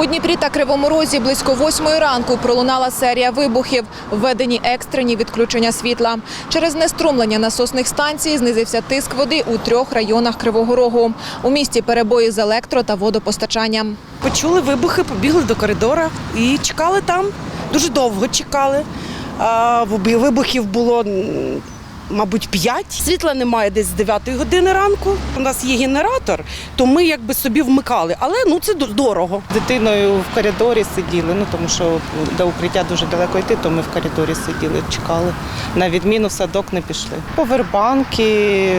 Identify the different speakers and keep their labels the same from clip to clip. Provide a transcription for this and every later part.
Speaker 1: У Дніпрі та Кривому Розі близько восьмої ранку пролунала серія вибухів. Введені екстрені відключення світла. Через неструмлення насосних станцій знизився тиск води у трьох районах Кривого Рогу. У місті перебої з електро та водопостачанням.
Speaker 2: Почули вибухи, побігли до коридора і чекали там. Дуже довго чекали. Вибухів було, мабуть, п'ять. Світла немає десь з 9 години ранку. У нас є генератор, то ми якби собі вмикали. Але ну це дорого.
Speaker 3: дитиною в коридорі сиділи, ну тому що до укриття дуже далеко йти, то ми в коридорі сиділи, чекали. На відміну в садок не пішли. Повербанки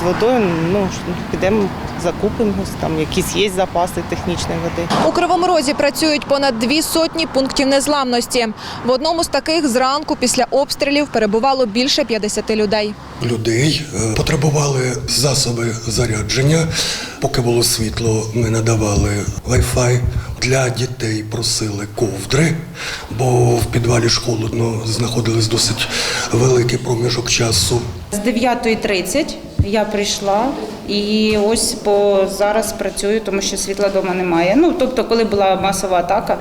Speaker 3: з водою, ну підемо закупимось, там якісь є запаси технічної води.
Speaker 1: У Кривому Розі працюють понад дві сотні пунктів незламності. В одному з таких зранку після обстрілів перебувало більше 50 людей.
Speaker 4: людей е, потребували засоби зарядження. Поки було світло, ми надавали Wi-Fi. Для дітей просили ковдри, бо в підвалі ж холодно знаходились досить великий проміжок часу.
Speaker 5: З 9.30 я прийшла і ось по зараз працюю, тому що світла вдома немає. Ну тобто, коли була масова атака,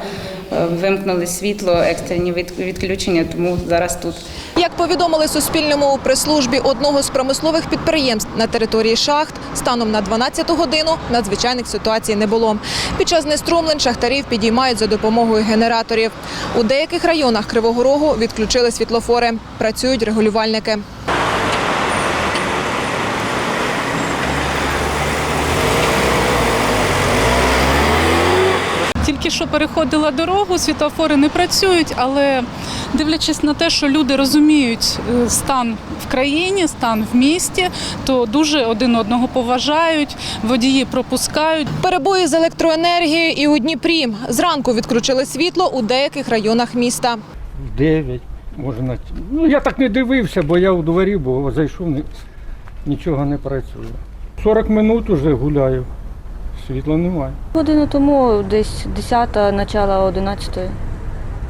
Speaker 5: е, вимкнули світло, екстрені відключення, тому зараз тут.
Speaker 1: Як повідомили Суспільному у прес-службі одного з промислових підприємств на території шахт, станом на 12 годину надзвичайних ситуацій не було. Під час неструмлень шахтарів підіймають за допомогою генераторів. У деяких районах Кривого Рогу відключили світлофори. Працюють регулювальники.
Speaker 6: Тільки що переходила дорогу, світлофори не працюють, але дивлячись на те, що люди розуміють е, стан в країні, стан в місті, то дуже один одного поважають, водії пропускають.
Speaker 1: Перебої з електроенергією і у Дніпрі. Зранку відключили світло у деяких районах міста.
Speaker 7: В 9, може на Ну я так не дивився, бо я у дворі, бо зайшов, нічого не працює. 40 минут уже гуляю. Світла немає.
Speaker 8: Годину тому десь 10, начало 11.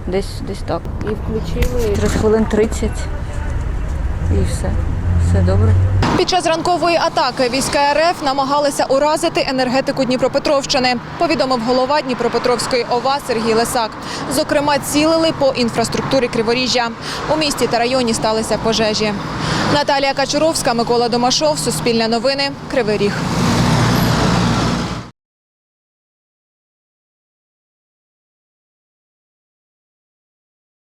Speaker 8: Десь десь так. І включили через хвилин 30. І все. Все добре.
Speaker 1: Під час ранкової атаки війська РФ намагалися уразити енергетику Дніпропетровщини, повідомив голова Дніпропетровської ОВА Сергій Лисак. Зокрема, цілили по інфраструктурі Криворіжжя. У місті та районі сталися пожежі. Наталія Качуровська, Микола Домашов, Суспільне новини, Кривий Ріг.